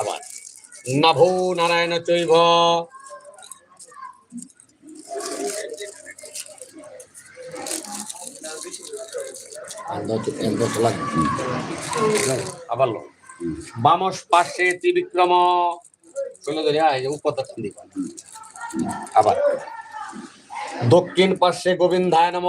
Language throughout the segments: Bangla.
আবার, নাভো নারায়ণ চৈভ আবার বামস পাশে ত্রিবিক্রম। চলে ধরে এই যে উপত্যকা দিক আবার, দক্ষিণ পার্শ্বে গোবিন্দায় নম।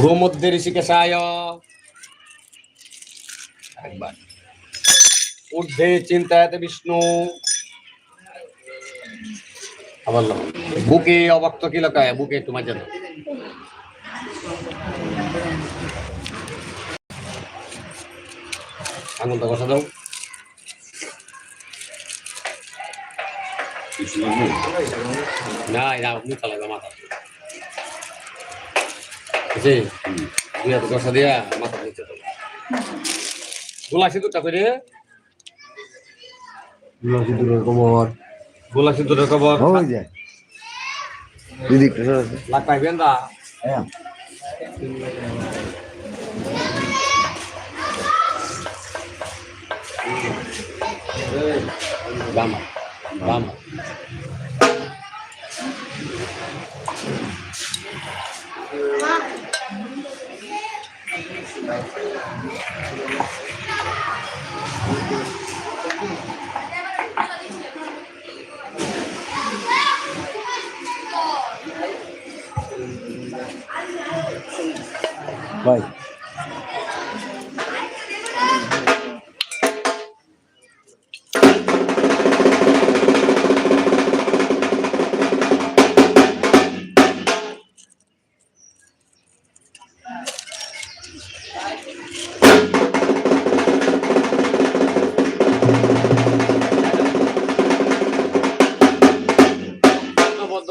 ভ্রমধ্যে ঋষিকেশায়। একবার। ঊর্ধ্বে চিন্তায়তে বিষ্ণু। আবার। বুকে অবক্ত কি লকায় বুকে তোমার জন্য। আঙুলটা বসা দাও। না এটা মুখা লাগবে মাথা। বুঝছি দুই হাত বসা দিয়া মাথা নিচে দেবো গোলা সিঁদুরটা করে খবর গোলা সিঁদুরের খবর ওই যে দিদি একটু সরে আসো। লাগ পাইবেন দা হ্যাঁ বামা বামা ভাই Bye.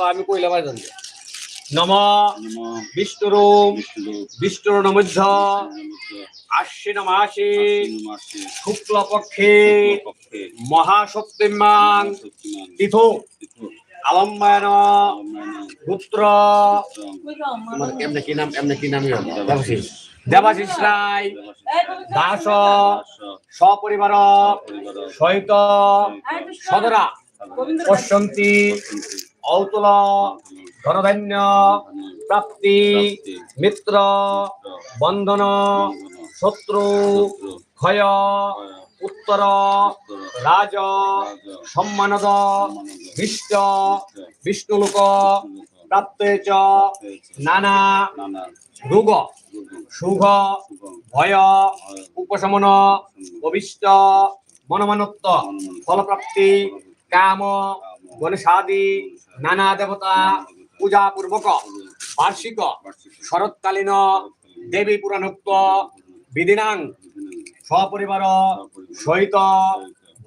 আমি কইলাম আর জানি নম বিষ্ণুরূপ বিষ্ণুর নমধ্য আশ্বিন মাসে শুক্লপক্ষে মহাশক্তিমাং তিথো আলম্বায়ন পুত্র এমনি কি নাম এমনি কি নামই দেবাশিস। দেবাশিস রায় দাস সপরিবার সহিত সদরা পশ্যন্তি ঔতুল ধনধান্য, প্রাপ্তি, মিত্র, বন্ধন, শত্রু, ক্ষয়, উত্তর, রাজ, সম্মানদ, ভীষ্ট, বিষ্ণুলোক, প্রাপ্তে চ, নানা, রোগ সুখ ভয়, উপশমন, অভিষ্ট, মনমানত্ব, ফলপ্রাপ্তি, কাম গণেশাদি নানা দেবতা, পূজা পূর্বক, বার্ষিক, শরৎকালীন, দেবী পুরাণোক্ত বিধিনাং, সপরিবার, সহিত,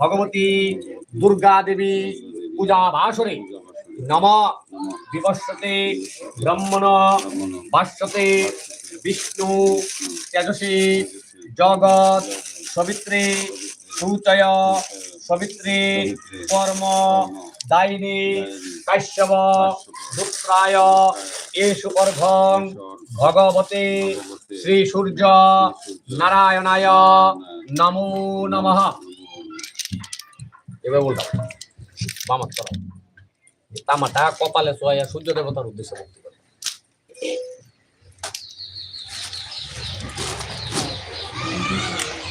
ভগবতী, দুর্গা দেবী, পূজা ভাসরে, নম বিবস্বতে ব্রহ্মণ ভাষ্যতে বিষ্ণু, তেজসী, জগৎ, সবিত্রী সূচয় সবিত্রী কর্ম দায়িনী কাশ্যপ দুত্রায় এষু অর্ঘং ভগবতে শ্রী সূর্য নারায়ণায় নমো নমঃ। তামাটা কপালে সোয়া সূর্য দেবতার উদ্দেশ্যে ভক্তি করে।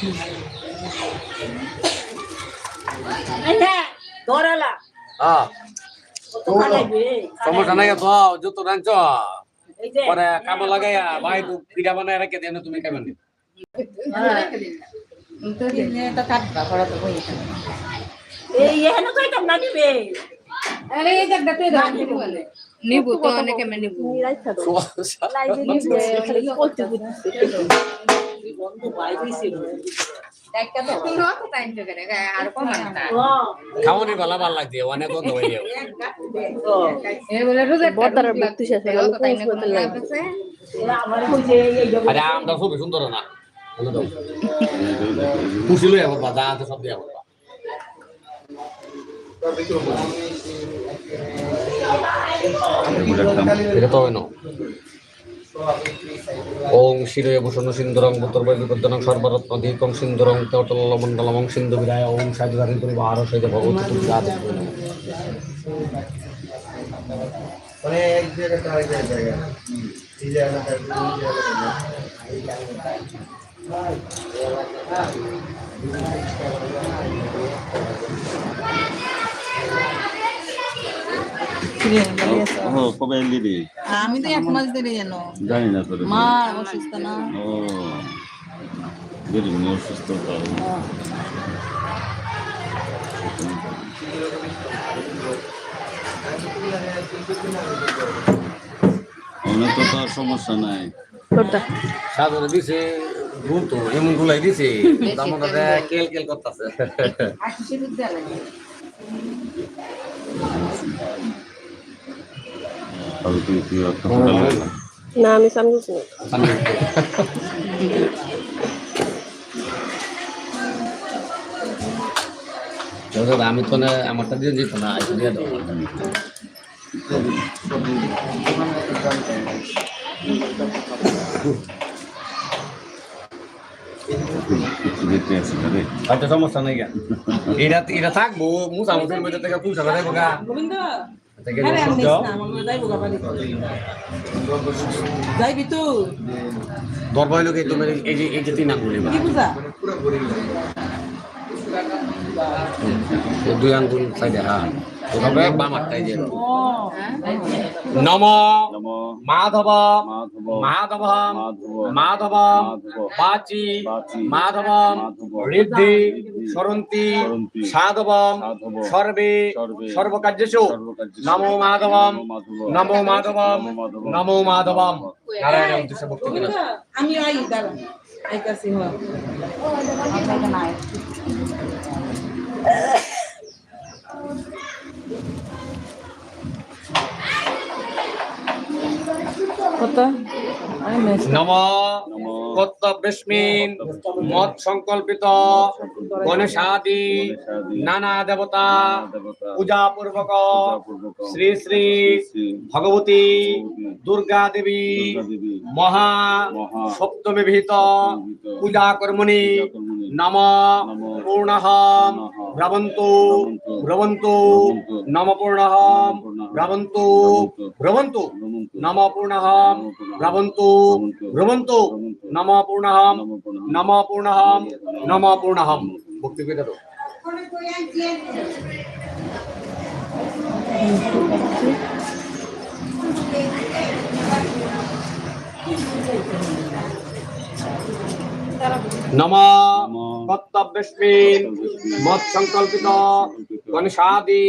ধরালা হ্যাঁ ওখানে গিয়ে সমস্যা নাই তো যত রাঞ্চ পরে কাম লাগাইয়া ভাই তু পিঠা বানায় রেখে দেন তুমি খাবেন নিবো তো অনেকে নিবো। বন্ধ বাইরে ও, খাওয়ানি ভালো ভালো লাগছে অনেক বন্ধ হয়ে হয়ে আরে আমটা খুবই সুন্দর না। বলবা যা আছে সব দিয়া এটা তো হয় না। ওং শিরে ভূষণ সিন্দুরং বুতর বৈবিকর্দনং সর্বরত্ন দীকং সিন্দুরং তেটল মণ্ডলমং সিন্ধু বিদায় ওং সাজধারী করি বাহার সহিত ভগবতী আদি অনেক জায়গায় আরেক জায়গায় এই জায়গাটা ও কবে এলি রে? আমি তো এক মাস ধরে জানো জানি না তোর। মা অসুস্থ না। ও অসুস্থ তো অনেক তো তার সমস্যা নাই। সাধনে দিছে ভুল তো এমন গুলাই দিছে। কেল কেল করতেছে। তবে তুই কি একটা হোটেল না আমি সামনে দাদা আমি তো না আমারটা দিয়ে দিত না এটা দিয়ে দাও। হয়তো সমস্যা নাই এটা এটা থাকব মুসা মুসের মধ্যে থেকে পয়সা দেবো গা গোবিন্দ! তুই দরবার লোকে তোমার এই যে এই যে তিন আঙ্গুলি দুই আঙ্গুল সাইডে হ্যাঁ। নম নম। মাধব মাধব মাধব মাধব মাধব মাধব বাচি মাধব মাধব ঋদ্ধি সরন্তি সাধবম সর্বে সর্বে সর্বকার্যেষু। সর্বকার্যেষু। নমো মাধবম নমো মাধবম মাধবম নমো মাধবম নারায়ণ ভক্তি আমি আই দাঁড়া আইতাছি নম কর্তব্যস্মিন মত সংকল্পিত গণেশাদি নানা দেবতা পূজা পূর্বক শ্রী শ্রী ভগবতী দুর্গা দেবী মহা সপ্তমী বিহিত পূজা কর্মণি নম পূর্ণহম ভ্রবন্তু ভ্রবন্তু ভ্রবন্তু নম পূর্ণহম পূর্ণহম ভ্রবন্তু ভ্রবন্তু ভ্রবন্তু নমন্তু নম পূর্ণহম ভ্রবন্তু ভ্রবন্তু নম পূর্ণহম নম পূর্ণহম নম পূর্ণহম ভক্তি করে দাও নম কর্তব্যস্মিন মত সংকল্পিত গণেশাদি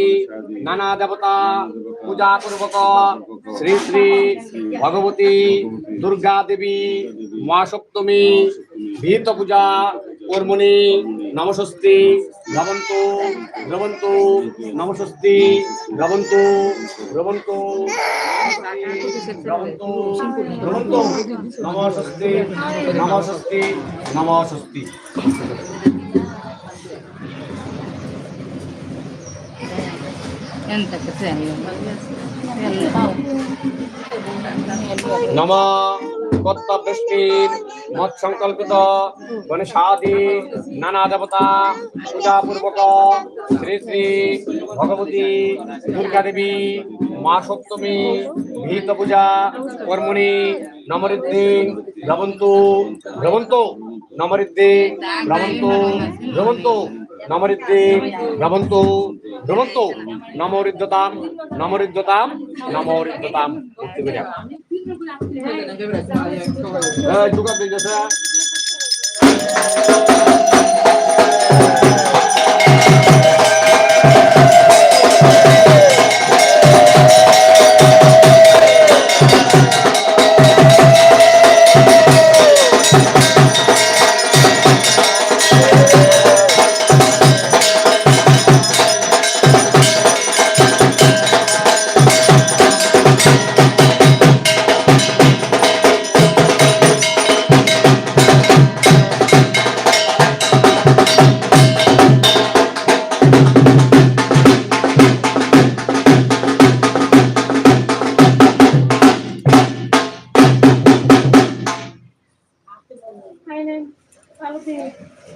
নানা দেবতা পূজা পূর্বক শ্রী শ্রী ভগবতী দুর্গা দেবী মা সপ্তমী ভীত পূজা কর্মণি নমস্তি ভবন্তু ভ্রবন্তু নমস্তি ভবন্তু ভ্রবন্তু নমস্তে নম কর্তবৃষ্টির সংকল্পিত গণেশাদি নানা দেবতা পূজা পূর্বক শ্রী শ্রী ভগবতী দুর্গা দেবী মা সপ্তমী ভীত পূজা, কর্মণি নমরিদ্ধি ভ্রবন্তু ভ্রবন্তু নমরিদ্ধি ভ্রবন্তু ভ্রবন্তু নমরিদ্ধি ভ্রবন্তু ভ্রবন্তু নমরিদ্ধতাম নমরিদ্ধতাম নমরিদ্ধতাম দোকান দিয়ে গেছে